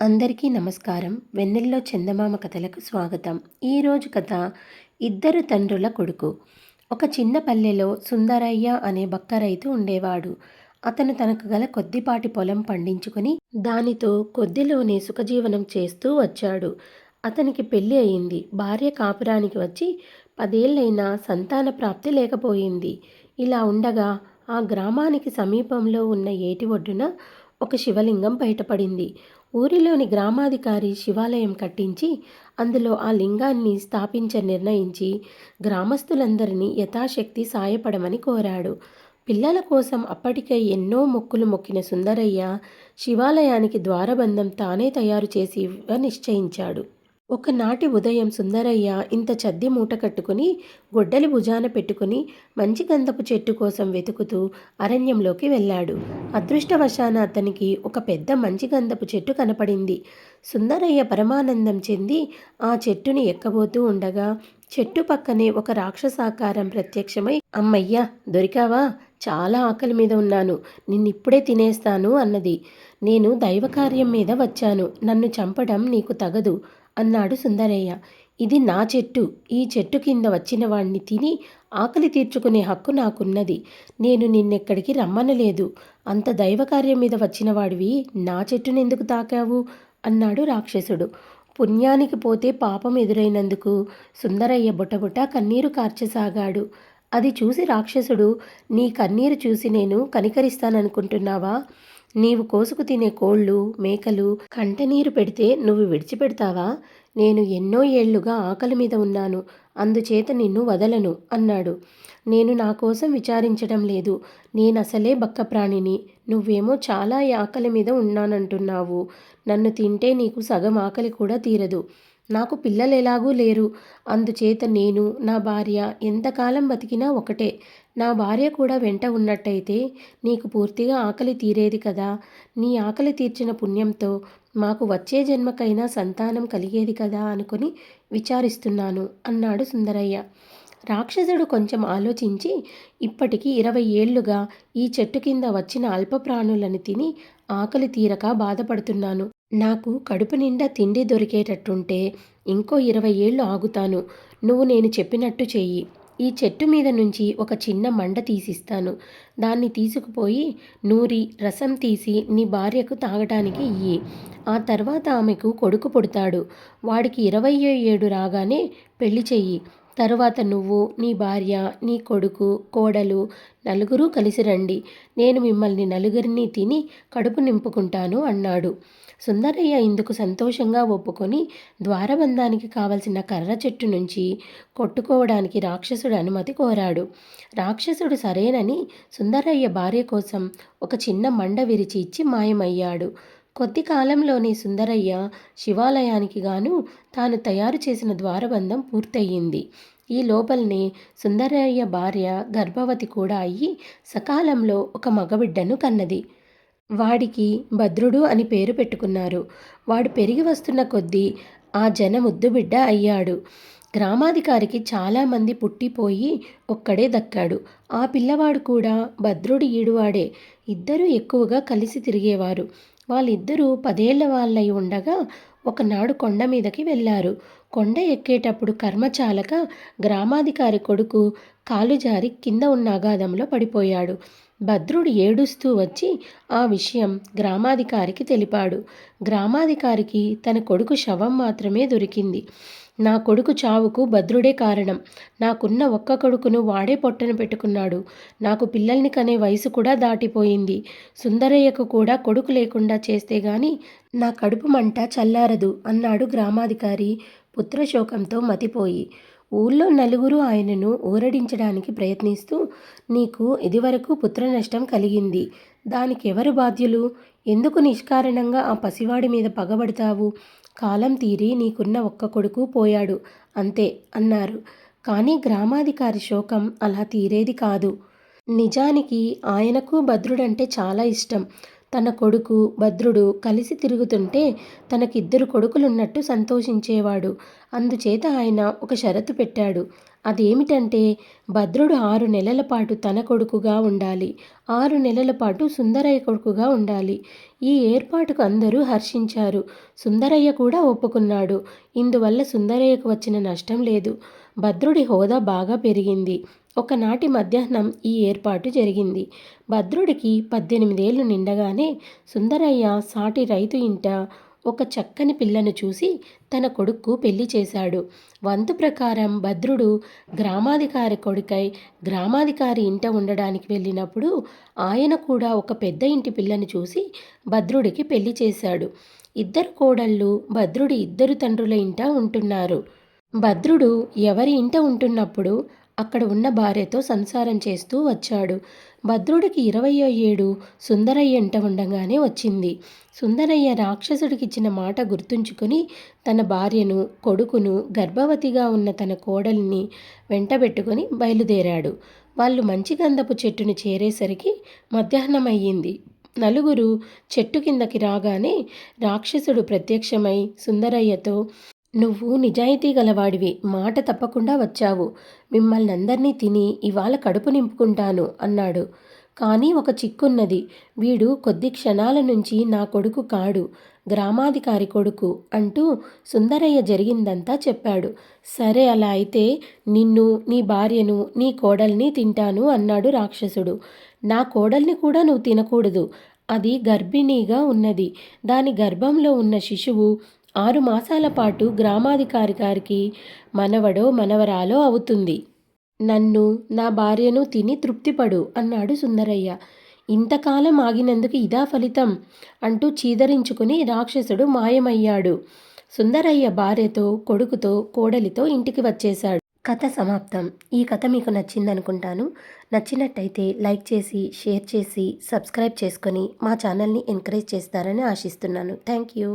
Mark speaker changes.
Speaker 1: అందరికీ నమస్కారం. వెన్నెల్లో చందమామ కథలకు స్వాగతం. ఈరోజు కథ ఇద్దరు తండ్రుల కొడుకు. ఒక చిన్న పల్లెలో సుందరయ్య అనే బక్క రైతు ఉండేవాడు. అతను తనకు గల కొద్దిపాటి పొలం పండించుకుని దానితో కొద్దిలోనే సుఖజీవనం చేస్తూ వచ్చాడు. అతనికి పెళ్ళి అయింది. భార్య కాపురానికి వచ్చి పదేళ్ళైనా సంతాన ప్రాప్తి లేకపోయింది. ఇలా ఉండగా ఆ గ్రామానికి సమీపంలో ఉన్న ఏటి ఒడ్డున ఒక శివలింగం బయటపడింది. ఊరిలోని గ్రామాధికారి శివాలయం కట్టించి అందులో ఆ లింగాన్ని స్థాపించ నిర్ణయించి గ్రామస్తులందరినీ యథాశక్తి సాయపడమని కోరాడు. పిల్లల కోసం అప్పటికే ఎన్నో మొక్కులు మొక్కిన సుందరయ్య శివాలయానికి ద్వారబంధం తానే తయారు చేసి నిశ్చయించాడు. ఒకనాటి ఉదయం సుందరయ్య ఇంత చద్ది మూట కట్టుకుని గొడ్డలి భుజాన పెట్టుకుని మంచి గంధపు చెట్టు కోసం వెతుకుతూ అరణ్యంలోకి వెళ్ళాడు. అదృష్టవశాన అతనికి ఒక పెద్ద మంచి గంధపు చెట్టు కనపడింది. సుందరయ్య పరమానందం చెంది ఆ చెట్టుని ఎక్కబోతూ ఉండగా చెట్టు పక్కనే ఒక రాక్షసాకారం ప్రత్యక్షమై అమ్మయ్యా దొరికావా? చాలా ఆకలి మీద ఉన్నాను. నిన్నిప్పుడే తినేస్తాను అన్నది. నేను దైవకార్యం మీద వచ్చాను. నన్ను చంపడం నీకు తగదు. అన్నాడు సుందరయ్య. ఇది నా చెట్టు. ఈ చెట్టు కింద వచ్చిన వాణ్ణి తిని ఆకలి తీర్చుకునే హక్కు నాకున్నది. నేను నిన్నెక్కడికి రమ్మనలేదు. అంత దైవకార్యం మీద వచ్చిన వాడివి నా చెట్టునెందుకు తాకావు? అన్నాడు రాక్షసుడు. పుణ్యానికి పోతే పాపం ఎదురైనందుకు సుందరయ్య బుటబుట కన్నీరు కార్చసాగాడు. అది చూసి రాక్షసుడు నీ కన్నీరు చూసి నేను కనికరిస్తాననుకుంటున్నావా? నీవు కోసుకు తినే కోళ్ళు మేకలు కంటనీరు పెడితే నువ్వు విడిచిపెడతావా? నేను ఎన్నో ఏళ్ళుగా ఆకలి మీద ఉన్నాను అందుచేత నిన్ను వదలను అన్నాడు. నేను నా కోసం విచారించడం లేదు. నేనసలే బక్క ప్రాణిని. నువ్వేమో చాలా ఆకలి మీద ఉన్నానంటున్నావు. నన్ను తింటే నీకు సగం ఆకలి కూడా తీరదు. నాకు పిల్లలు ఎలాగూ లేరు. అందుచేత నేను నా భార్య ఎంతకాలం బతికినా ఒకటే. నా భార్య కూడా వెంట ఉన్నట్టయితే నీకు పూర్తిగా ఆకలి తీరేది కదా. నీ ఆకలి తీర్చిన పుణ్యంతో మాకు వచ్చే జన్మకైనా సంతానం కలిగేది కదా అనుకుని విచారిస్తున్నాను అన్నాడు సుందరయ్య. రాక్షసుడు కొంచెం ఆలోచించి ఇప్పటికీ ఇరవై ఏళ్ళుగా ఈ చెట్టు కింద వచ్చిన అల్పప్రాణులను తిని ఆకలి తీరక బాధపడుతున్నాను. నాకు కడుపు నిండా తిండి దొరికేటట్టుంటే ఇంకో ఇరవై ఏళ్ళు ఆగుతాను. నువ్వు నేను చెప్పినట్టు చెయ్యి. ఈ చెట్టు మీద నుంచి ఒక చిన్న మండ తీసిస్తాను. దాన్ని తీసుకుపోయి నూరి రసం తీసి నీ భార్యకు తాగటానికి ఇయ్యి. ఆ తర్వాత ఆమెకు కొడుకు పుడతాడు. వాడికి ఇరవై ఏడు రాగానే పెళ్ళి చెయ్యి. తరువాత నువ్వు నీ భార్య నీ కొడుకు కోడలు నలుగురు కలిసి రండి. నేను మిమ్మల్ని నలుగురిని తిని కడుపు నింపుకుంటాను అన్నాడు. సుందరయ్య ఇందుకు సంతోషంగా ఒప్పుకొని ద్వారబంధానికి కావలసిన కర్ర చెట్టు నుంచి కొట్టుకోవడానికి రాక్షసుడు అనుమతి కోరాడు. రాక్షసుడు సరేనని సుందరయ్య భార్య కోసం ఒక చిన్న మండ విరిచి ఇచ్చి మాయమయ్యాడు. కొద్ది కాలంలోనే సుందరయ్య శివాలయానికి గాను తాను తయారు చేసిన ద్వారబంధం పూర్తయింది. ఈ లోపలనే సుందరయ్య భార్య గర్భవతి కూడా అయ్యి సకాలంలో ఒక మగబిడ్డను కన్నది. వాడికి భద్రుడు అని పేరు పెట్టుకున్నారు. వాడు పెరిగి వస్తున్న కొద్దీ ఆ జన ముద్దుబిడ్డ అయ్యాడు. గ్రామాధికారికి చాలామంది పుట్టిపోయి ఒక్కడే దక్కాడు. ఆ పిల్లవాడు కూడా భద్రుడి ఈడువాడే. ఇద్దరూ ఎక్కువగా కలిసి తిరిగేవారు. వాళ్ళిద్దరూ పదేళ్ళ వాళ్ళై ఉండగా ఒకనాడు కొండ మీదకి వెళ్ళారు. కొండ ఎక్కేటప్పుడు కర్మచాలక గ్రామాధికారి కొడుకు కాలు జారి కింద ఉన్న అగాధంలో పడిపోయాడు. భద్రుడు ఏడుస్తూ వచ్చి ఆ విషయం గ్రామాధికారికి తెలిపాడు. గ్రామాధికారికి తన కొడుకు శవం మాత్రమే దొరికింది. నా కొడుకు చావుకు భద్రుడే కారణం. నాకున్న ఒక్క కొడుకును వాడే పొట్టను పెట్టుకున్నాడు. నాకు పిల్లల్ని కనే వయసు కూడా దాటిపోయింది. సుందరయ్యకు కూడా కొడుకు లేకుండా చేస్తే గాని నా కడుపు మంట చల్లారదు అన్నాడు గ్రామాధికారి పుత్రశోకంతో మతిపోయి. ఊళ్ళో నలుగురు ఆయనను ఊరడించడానికి ప్రయత్నిస్తూ నీకు ఇదివరకు పుత్ర నష్టం కలిగింది. దానికి ఎవరు బాధ్యులు? ఎందుకు నిష్కారణంగా ఆ పసివాడి మీద పగబడతావు? కాలం తీరి నీకున్న ఒక్క కొడుకు పోయాడు. అంతే అన్నారు. కానీ గ్రామాధికారి శోకం అలా తీరేది కాదు. నిజానికి ఆయనకు భద్రుడంటే చాలా ఇష్టం. తన కొడుకు భద్రుడు కలిసి తిరుగుతుంటే తనకిద్దరు కొడుకులున్నట్టు సంతోషించేవాడు. అందుచేత ఆయన ఒక షరతు పెట్టాడు. అదేమిటంటే భద్రుడు ఆరు నెలల పాటు తన కొడుకుగా ఉండాలి. ఆరు నెలల పాటు సుందరయ్య కొడుకుగా ఉండాలి. ఈ ఏర్పాటుకు అందరూ హర్షించారు. సుందరయ్య కూడా ఒప్పుకున్నాడు. ఇందువల్ల సుందరయ్యకు వచ్చిన నష్టం లేదు. భద్రుడి హోదా బాగా పెరిగింది. ఒకనాటి మధ్యాహ్నం ఈ ఏర్పాటు జరిగింది. భద్రుడికి పద్దెనిమిదేళ్ళు నిండగానే సుందరయ్య సాటి రైతు ఇంట ఒక చక్కని పిల్లను చూసి తన కొడుక్కు పెళ్ళి చేశాడు. వంతు ప్రకారం భద్రుడు గ్రామాధికారి కొడుకై గ్రామాధికారి ఇంట ఉండడానికి వెళ్ళినప్పుడు ఆయన కూడా ఒక పెద్ద ఇంటి పిల్లను చూసి భద్రుడికి పెళ్ళి చేశాడు. ఇద్దరు కోడళ్ళు భద్రుడి ఇద్దరు తండ్రుల ఇంట ఉంటున్నారు. భద్రుడు ఎవరి ఇంట ఉంటున్నప్పుడు అక్కడ ఉన్న భార్యతో సంసారం చేస్తూ వచ్చాడు. భద్రుడికి ఇరవయో ఏడు సుందరయ్య ఎంట ఉండగానే వచ్చింది. సుందరయ్య రాక్షసుడికిచ్చిన మాట గుర్తుంచుకొని తన భార్యను కొడుకును గర్భవతిగా ఉన్న తన కోడల్ని వెంటబెట్టుకొని బయలుదేరాడు. వాళ్ళు మంచి గంధపు చెట్టును చేరేసరికి మధ్యాహ్నం అయ్యింది నలుగురు చెట్టు కిందకి రాగానే రాక్షసుడు ప్రత్యక్షమై సుందరయ్యతో నువ్వు నిజాయితీ గలవాడివి. మాట తప్పకుండా వచ్చావు. మిమ్మల్ని అందరినీ తిని ఇవాళ కడుపు నింపుకుంటాను అన్నాడు. కానీ ఒక చిక్కున్నది. వీడు కొద్ది క్షణాల నుంచి నా కొడుకు కాడు. గ్రామాధికారి కొడుకు అంటూ సుందరయ్య జరిగిందంతా చెప్పాడు. సరే అలా అయితే నిన్ను నీ భార్యను నీ కోడల్ని తింటాను అన్నాడు రాక్షసుడు. నా కోడల్ని కూడా నువ్వు తినకూడదు. అది గర్భిణీగా ఉన్నది. దాని గర్భంలో ఉన్న శిశువు ఆరు మాసాల పాటు గ్రామాధికారి గారికి మనవడో మనవరాలో అవుతుంది. నన్ను నా భార్యను తిని తృప్తిపడు అన్నాడు సుందరయ్య. ఇంతకాలం ఆగినందుకు ఇదా ఫలితం? అంటూ చీదరించుకుని రాక్షసుడు మాయమయ్యాడు. సుందరయ్య భార్యతో కొడుకుతో కోడలితో ఇంటికి వచ్చేశాడు. కథ సమాప్తం. ఈ కథ మీకు నచ్చిందనుకుంటాను. నచ్చినట్టయితే లైక్ చేసి షేర్ చేసి సబ్స్క్రైబ్ చేసుకొని మా ఛానల్ని ఎంకరేజ్ చేస్తారని ఆశిస్తున్నాను. Thank you.